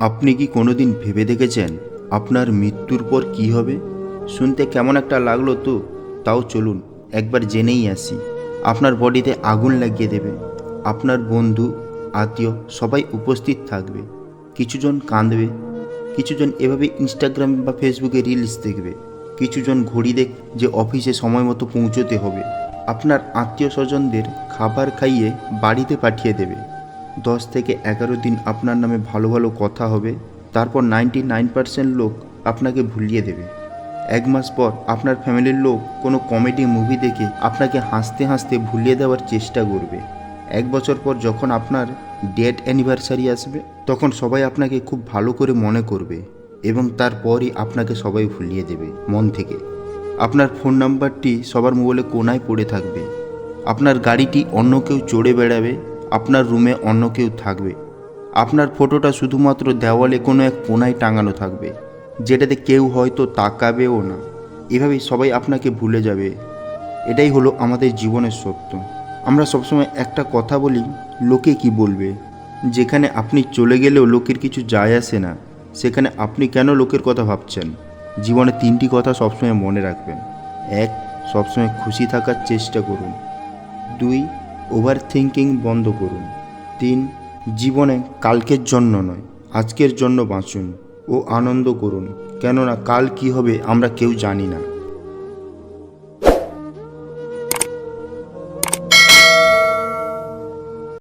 আপনি কি কোনোদিন ভেবে দেখেছেন আপনার মৃত্যুর পর কি হবে? শুনতে কেমন একটা লাগল তো? তাও চলুন, একবার জেনেই আসি। আপনার বডিতে আগুন লাগিয়ে দেবে। আপনার বন্ধু, আত্মীয় সবাই উপস্থিত থাকবে। কিছুজন কাঁদবে, কিছুজন এভাবে ইনস্টাগ্রাম বা ফেসবুকে রিলস দেখবে। কিছুজন ঘড়ি দেখ যে অফিসে সময় মতো পৌঁছতে হবে। আপনার আত্মীয় স্বজনদের খাবার খাইয়ে বাড়িতে পাঠিয়ে দেবে। দশ থেকে এগারো দিন আপনার নামে ভালো ভালো কথা হবে, তারপর নাইনটি নাইন পার্সেন্ট লোক আপনাকে ভুলিয়ে দেবে। এক মাস পর আপনার ফ্যামিলির লোক কোনো কমেডি মুভি দেখে আপনাকে হাসতে হাসতে ভুলিয়ে দেওয়ার চেষ্টা করবে। এক বছর পর যখন আপনার ডেট অ্যানিভার্সারি আসবে, তখন সবাই আপনাকে খুব ভালো করে মনে করবে এবং তারপরই আপনাকে সবাই ভুলিয়ে দেবে মন থেকে। আপনার ফোন নাম্বারটি সবার মোবাইলে কোনায় পড়ে থাকবে। আপনার গাড়িটি অন্য কেউ চড়ে বেড়াবে আপনার রুমে অন্য কেউ থাকবে। আপনার ফটোটা শুধুমাত্র দেওয়ালে কোনো এক কোনায় টাঙানো থাকবে, যেটাতে কেউ হয়তো তাকাবেও না। এভাবেই সবাই আপনাকে ভুলে যাবে। এটাই হলো আমাদের জীবনের সত্য। আমরা সবসময় একটা কথা বলি, লোকে কি বলবে? যেখানে আপনি চলে গেলেও লোকের কিছু যায় আসে না, সেখানে আপনি কেন লোকের কথা ভাবছেন? জীবনে তিনটি কথা সবসময় মনে রাখবেন। এক, সবসময় খুশি থাকার চেষ্টা করুন। দুই ওভার থিঙ্কিং বন্ধ করুন। তিন, জীবনে কালকের জন্য নয়, আজকের জন্য বাঁচুন ও আনন্দ করুন। কেননা কাল কি হবে আমরা কেউ জানি না।